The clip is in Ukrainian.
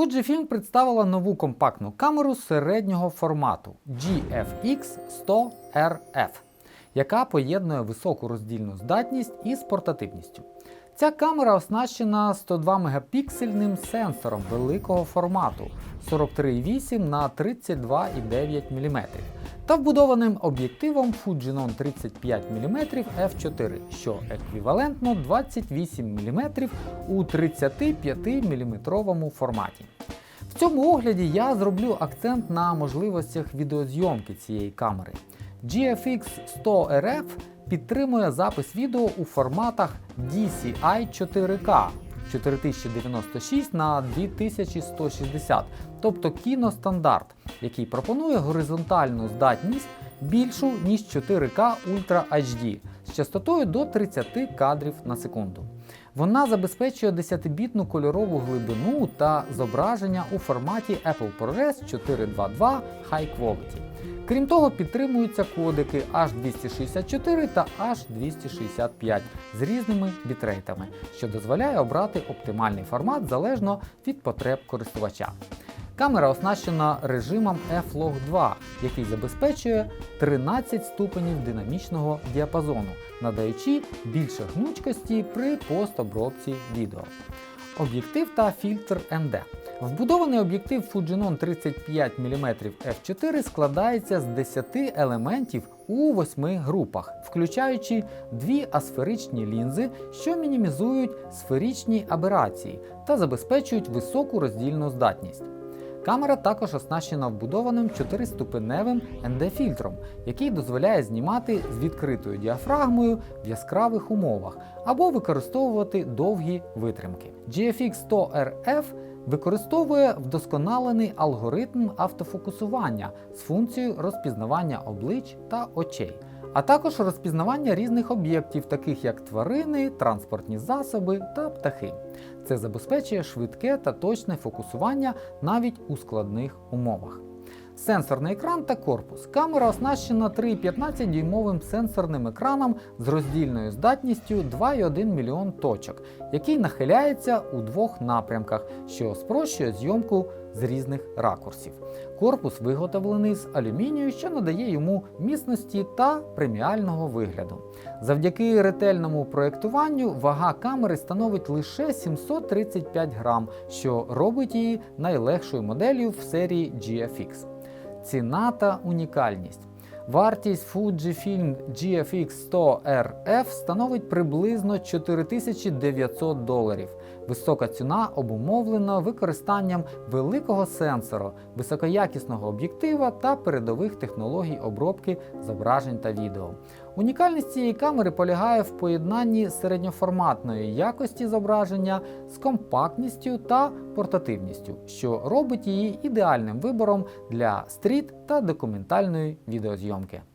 Fujifilm представила нову компактну камеру середнього формату GFX100RF, яка поєднує високу роздільну здатність із портативністю. Ця камера оснащена 102 мегапіксельним сенсором великого формату 43,8 на 32,9 мм та вбудованим об'єктивом Fujinon 35 мм f4, що еквівалентно 28 мм у 35 мм форматі. В цьому огляді я зроблю акцент на можливостях відеозйомки цієї камери. GFX 100 RF підтримує запис відео у форматах DCI 4K 4096 на 2160, тобто кіностандарт, який пропонує горизонтальну здатність більшу ніж 4К Ultra HD з частотою до 30 кадрів на секунду. Вона забезпечує 10-бітну кольорову глибину та зображення у форматі Apple ProRes 422 High Quality. Крім того, підтримуються кодики H264 та H265 з різними бітрейтами, що дозволяє обрати оптимальний формат залежно від потреб користувача. Камера оснащена режимом F-Log 2, який забезпечує 13 ступенів динамічного діапазону, надаючи більше гнучкості при постобробці відео. Об'єктив та фільтр ND. Вбудований об'єктив Fujinon 35 мм f4 складається з 10 елементів у 8 групах, включаючи дві асферичні лінзи, що мінімізують сферичні аберації та забезпечують високу роздільну здатність. Камера також оснащена вбудованим 4-ступеневим ND-фільтром, який дозволяє знімати з відкритою діафрагмою в яскравих умовах або використовувати довгі витримки. GFX 100 RF використовує вдосконалений алгоритм автофокусування з функцією розпізнавання облич та очей, а також розпізнавання різних об'єктів, таких як тварини, транспортні засоби та птахи. Це забезпечує швидке та точне фокусування навіть у складних умовах. Сенсорний екран та корпус. Камера оснащена 3,15 дюймовим сенсорним екраном з роздільною здатністю 2,1 мільйон точок, який нахиляється у двох напрямках, що спрощує зйомку з різних ракурсів. Корпус виготовлений з алюмінію, що надає йому міцності та преміального вигляду. Завдяки ретельному проєктуванню вага камери становить лише 735 грам, що робить її найлегшою моделлю в серії GFX. Ціна та унікальність. Вартість Fujifilm GFX 100 RF становить приблизно 4900 доларів. Висока ціна обумовлена використанням великого сенсора, високоякісного об'єктива та передових технологій обробки зображень та відео. Унікальність цієї камери полягає в поєднанні середньоформатної якості зображення з компактністю та портативністю, що робить її ідеальним вибором для стріт та документальної відеозйомки. kayak